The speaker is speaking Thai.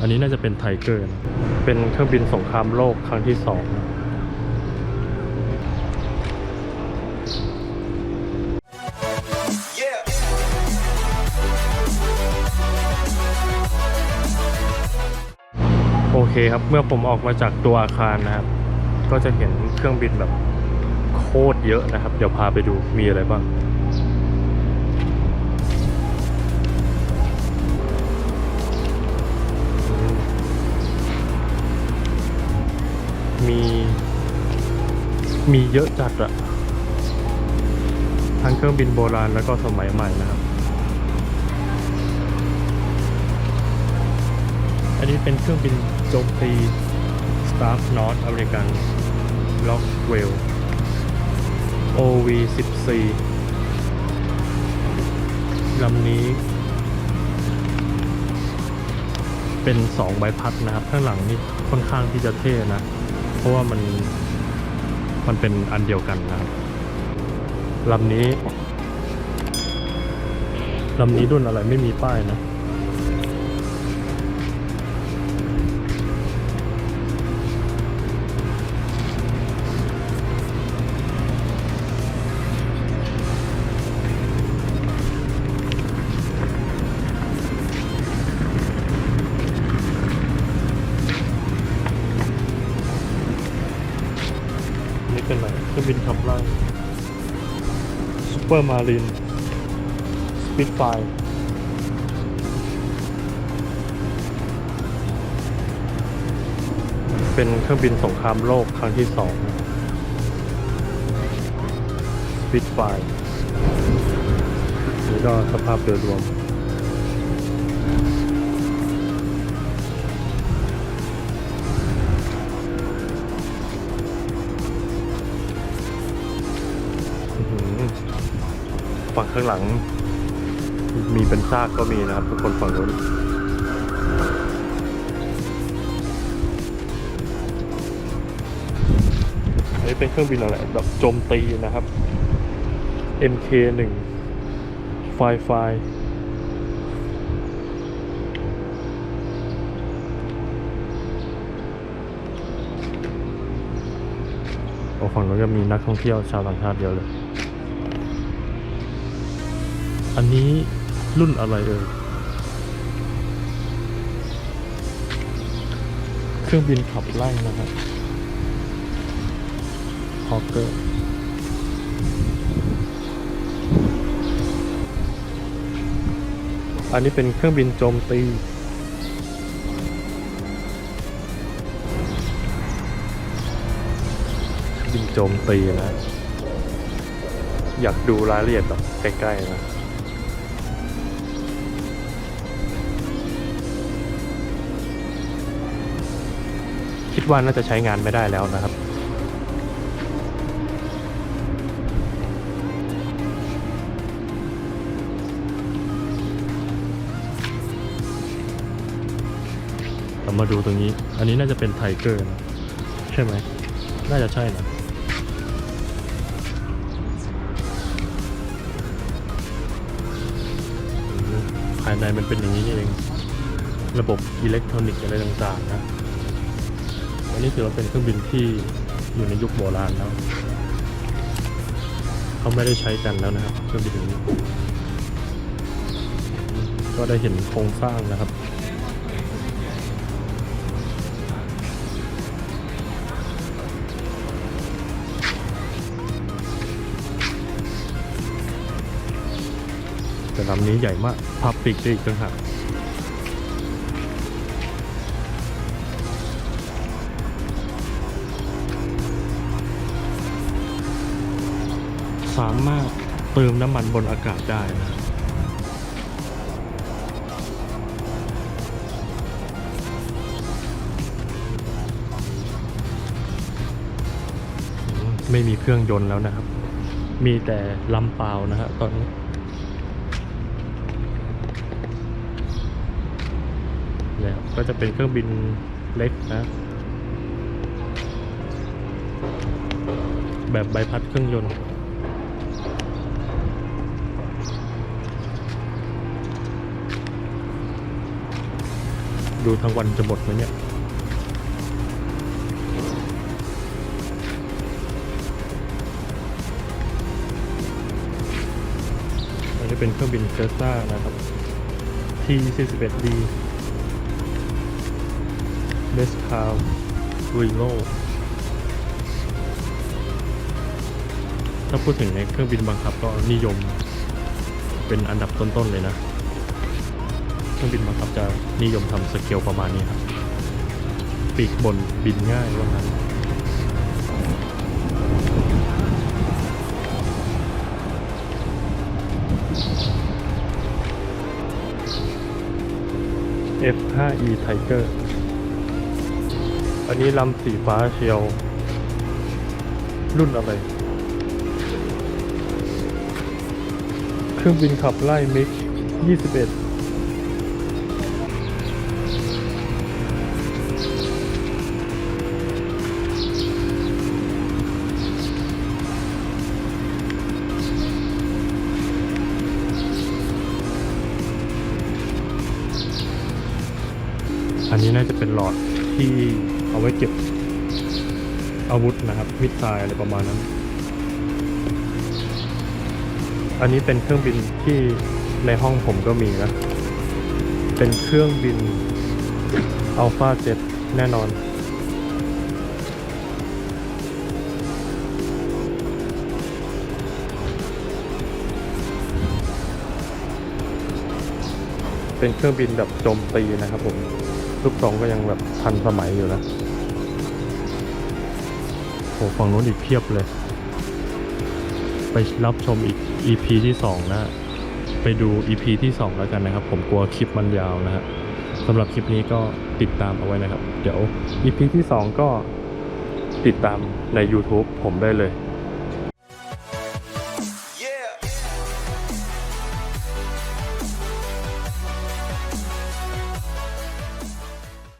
อันนี้น่าจะเป็นไทเกอร์นะเป็นเครื่องบินสงครามโลกครั้งที่สองโอเคครับ เมื่อผมออกมาจากตัวอาคารนะครับ ก็จะเห็นเครื่องบินแบบโคตรเยอะนะครับ เดี๋ยวพาไปดูมีอะไรบ้าง มีเยอะจัดอะทั้งเครื่องบินโบราณแล้วก็สมัยใหม่นะครับ อันนี้เป็นเครื่องบินโจมตี Staff North American Rockwell OV 14ลำนี้ เป็นสองใบพัดนะครับ ข้างหลังนี่ค่อนข้างที่จะเท่นะ เพราะว่ามัน มันเป็นอันเดียวกันนะครับลำนี้ลำนี้รุ่นอะไรไม่มีป้ายนะ นี่เป็นอะไรเครื่องบินขับไล่ซูเปอร์มารีนสปิดไฟเป็นเครื่องบินสงครามโลกครั้งที่สองสปิดไฟนี่ก็สภาพโดยรวม ฝั่งข้างหลัง มีเป็นซากก็มีนะครับ ทุกคนฝั่งนู้นอันนี้เป็นเครื่องบินอะไรแบบโจมตีนะครับ MK1 ไฟไฟโอ้ฝั่งนู้นก็มีนักท่องเที่ยวชาวต่างชาติเยอะเลย อันนี้รุ่นอะไรเอ่ย เครื่องบินขับไล่นะครับฮอ k เกอร์อันนี้เป็นเครื่องบินโจมตีบินโจมตีนะ อยากดูรายละเอียดแบบใกล้ ๆ นะ คิดว่าน่าจะใช้งานไม่ได้แล้วนะครับ เรามาดูตรงนี้ อันนี้น่าจะเป็นไทเกอร์นะใช่ไหม น่าจะใช่นะภายในมันเป็นอย่างนี้เอง ระบบอิเล็กทรอนิกส์อะไรต่างๆนะ อันนี้ถือว่าเป็นเครื่องบินที่อยู่ในยุคโบราณแล้วเขาไม่ได้ใช้กันแล้วนะครับเครื่องบินนี้ ก็ได้เห็นโครงสร้างนะครับแต่ลำนี้ใหญ่มากพับปีกได้อีกต่างหาก สามารถเติมน้ำมันบนอากาศได้นะไม่มีเครื่องยนต์แล้วนะครับ มีแต่ลำเปล่านะฮะตอนนี้เนี่ยก็จะเป็นเครื่องบินเล็กนะ แบบใบพัดเครื่องยนต์ ดูทั้งวันจะหมดไหมเนี่ยอันนี้เป็นเครื่องบินเซสซ่านะครับ T41D b e s c a l r e l o ถ้าพูดถึงในเครื่องบินบังคับก็นิยมเป็นอันดับต้นๆเลยนะ เครื่องบินบังคับจะนิยมทำสเกลประมาณนี้ครับปีกบนบินง่ายว่างั้น F5E Tiger อันนี้ลำสีฟ้าเชียว รุ่นอะไร เครื่องบินขับไล่มิก21 นนี้น่าจะเป็นหลอดที่เอาไว้เก็บอาวุธนะครับมิดไซล์อะไรประมาณนั้น อันนี้เป็นเครื่องบินที่ในห้องผมก็มีนะ เป็นเครื่องบินอัลฟาเจ็แน่นอน เป็นเครื่องบินแบบโจมตีนะครับผม ลูกสองก็ยังแบบทันสมัยอยู่นะโหฝั่งนู้นอีกเพียบเลย ไปรับชมอีก EP ที่ 2 นะ ไปดู EP ที่ 2 แล้วกันนะครับ ผมกลัวคลิปมันยาวนะฮะสำหรับคลิปนี้ก็ติดตามเอาไว้นะครับ เดี๋ยว EP ที่ 2 ก็ติดตามใน YouTube ผมได้เลย